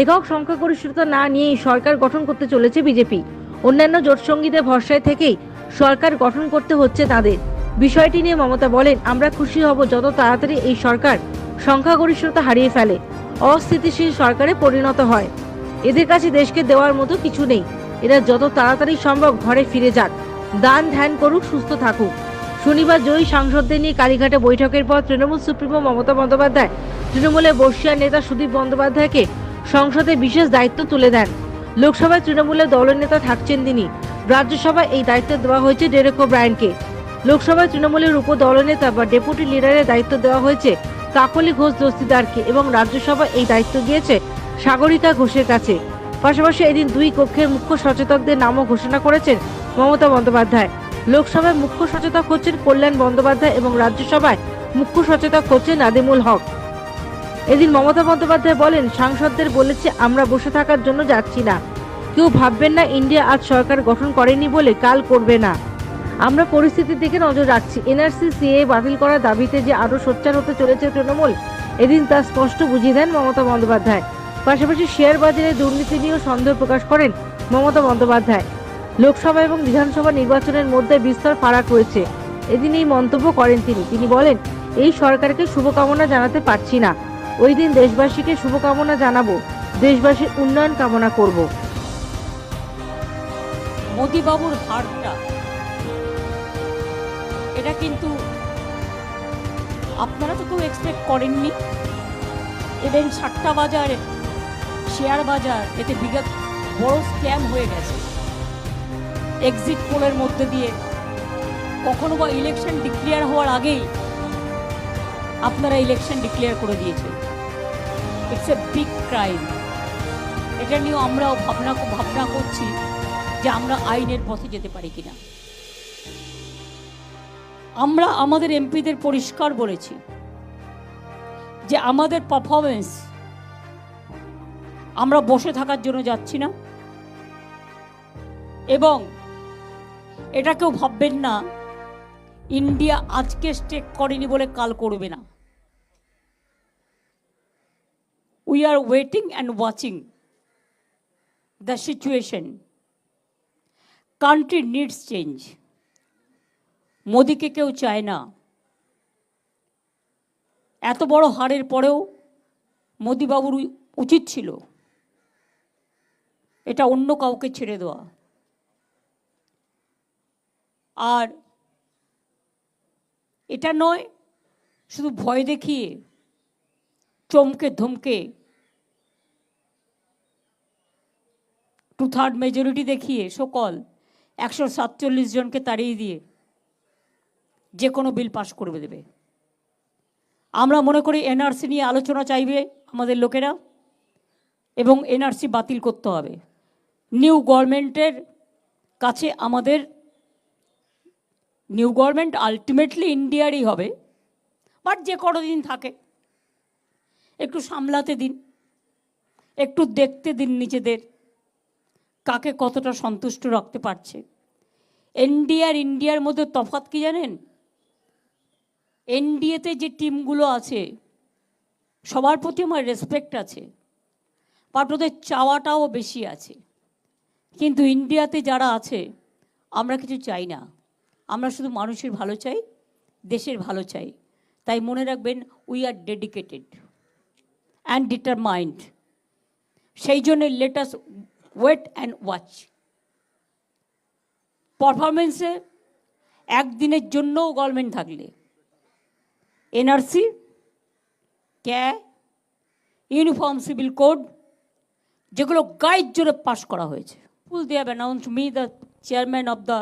একক সংখ্যাগরিষ্ঠতা না নিয়েই সরকার গঠন করতে চলেছে বিজেপি। অন্যান্য জোটসঙ্গীদের ভরসায় থেকেই সরকার গঠন করতে হচ্ছে তাদের। বিষয়টি নিয়ে মমতা বলেন, আমরা খুশি হব যত তাড়াতাড়ি এই সরকার সংখ্যাগরিষ্ঠতা হারিয়ে ফেলে। অস্থিতিশীল সরকারে পরিণত হয়। এদের কাছে দেশকে দেওয়ার মতো কিছু নেই। এরা যত তাড়াতাড়ি সম্ভব ঘরে ফিরে যাক। দান ধ্যান করুক, সুস্থ থাকুক। শনিবার জয়ী সাংসদদের নিয়ে কালীঘাটে বৈঠকের পর তৃণমূল সুপ্রিমো মমতা বন্দ্যোপাধ্যায়, তৃণমূলের বর্ষিয়ার নেতা সুদীপ বন্দ্যোপাধ্যায়কে সংসদে বিশেষ দায়িত্ব তুলে দেন। লোকসভায় তৃণমূলের দলনেতা থাকছেন তিনি। রাজ্যসভায় এই দায়িত্ব দেওয়া হয়েছে ডেরেকো ব্রায়নকে লোকসভায় তৃণমূলের উপ দলনেতা বা ডেপুটি লিডারের দায়িত্ব দেওয়া হয়েছে কাকলি ঘোষ দস্তিদারকে এবং রাজ্যসভায় এই দায়িত্ব গিয়েছে সাগরিকা ঘোষের কাছে। পাশাপাশি এদিন দুই কক্ষের মুখ্য সচেতকদের নামও ঘোষণা করেছেন মমতা বন্দ্যোপাধ্যায়। লোকসভায় মুখ্য সচেতক হচ্ছেন কল্যাণ বন্দ্যোপাধ্যায় এবং রাজ্যসভায় মুখ্য সচেতক হচ্ছেন নাদিমুল হক। এদিন মমতা বন্দ্যোপাধ্যায় বলেন, সাংসদদের বলেছে, আমরা বসে থাকার জন্য যাচ্ছি না। কেউ ভাববেন না, ইন্ডিয়া আজ সরকার গঠন করেনি বলে কাল করবে না। আমরা পরিস্থিতির দিকে নজর রাখছি। এনআরসি, সিএ বাতিল করার দাবিতে যে আরও সোচ্চার হতে চলেছে তৃণমূল, এদিন তা স্পষ্ট বুঝিয়ে দেন মমতা বন্দ্যোপাধ্যায়। পাশাপাশি শেয়ার বাজারে দুর্নীতি নিয়েও সন্দেহ প্রকাশ করেন মমতা বন্দ্যোপাধ্যায়। লোকসভা এবং বিধানসভা নির্বাচনের মধ্যে বিস্তর ফারাক রয়েছে। এদিন এই মন্তব্য করেন তিনি। তিনি বলেন, এই সরকারকে শুভকামনা জানাতে পারছি না। ওই দিন দেশবাসীকে শুভকামনা জানাব। দেশবাসীর উন্নয়ন কামনা করব। মোদিবাবুর হারটা এটা কিন্তু আপনারা তো কেউ এক্সপেক্ট করেননি। এবং সাতটা বাজার, শেয়ার বাজার, এতে বিগত বড় স্ক্যাম হয়ে গেছে। এক্সিট পোলের মধ্যে দিয়ে কখনো বা ইলেকশন ডিক্লেয়ার হওয়ার আগেই আপনারা ইলেকশন ডিক্লেয়ার করে দিয়েছেন। ইটস এ বিগ ক্রাইম এটা নিয়েও আমরাও ভাবনা ভাবনা করছি যে আমরা আইনের পথে যেতে পারি কিনা। আমরা আমাদের এমপিদের পরিষ্কার বলেছি যে আমাদের পারফরমেন্স আমরা বসে থাকার জন্য যাচ্ছি না। এবং এটা কেউ ভাববেন না, ইন্ডিয়া আজকে স্টেক করেনি বলে কাল করবে না। We are waiting and watching the situation country needs change মোদিকে কেউ চায় না এত বড় হারের পরেও মোদিবাবুর উচিত ছিল এটা অন্য কাউকে ছেড়ে দেওয়া আর এটা নয় শুধু ভয় দেখিয়ে চমকে ধমকে টু থার্ড মেজরিটি দেখিয়ে সকল একশো সাতচল্লিশ জনকে তাড়িয়ে দিয়ে যে কোনো বিল পাস করে দেবে। আমরা মনে করি এনআরসি নিয়ে আলোচনা চাইবে আমাদের লোকেরা এবং এনআরসি বাতিল করতে হবে। নিউ গভর্নমেন্টের কাছে আমাদের নিউ গভর্নমেন্ট আলটিমেটলি ইন্ডিয়ারই হবে, বাট যে কোনো দিন থাকে। একটু সামলাতে দিন, একটু দেখতে দিন নিজেদের। কাকে কতটা সন্তুষ্ট রাখতে পারছে? এনডিআর, ইন্ডিয়ার মধ্যে তফাৎ কি জানেন? এনডিএতে যে টিমগুলো আছে, সবার প্রতি আমার রেসপেক্ট আছে বাট ওদের চাওয়াটাও বেশি আছে। কিন্তু ইন্ডিয়াতে যারা আছে, আমরা কিছু চাই না। আমরা শুধু মানুষের ভালো চাই, দেশের ভালো চাই। তাই মনে রাখবেন we are dedicated and determined সেই জন্য let us wait and watch. পারফরমেন্সে একদিনের জন্যও গভর্নমেন্ট থাকলে। NRC CAA uniform civil code যেগুলো গাইড জোরে পাস করা হয়েছে। Full they have announce me the chairman of the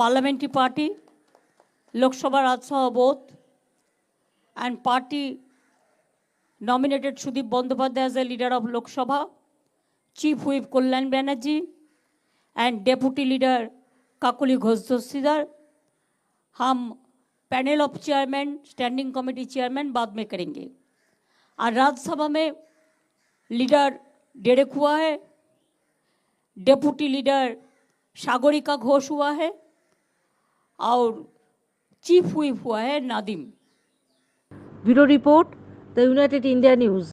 parliamentary party Lok Sabha Rajya Sabha বোধ and party nominated Sudip Bandyopadhyay as the leader of Sabha, Chief Whip Kalyan Banerjee, and Deputy Leader Kakuli Ghosh Dossidar. हम panel of chairman standing committee chairman बाद में करेंगे और राज्यसभा में leader Derek हुआ है deputy leader Sagarika Ghosh हुआ है और चीफ हुईप हुआ है Nadim bureau report the United India News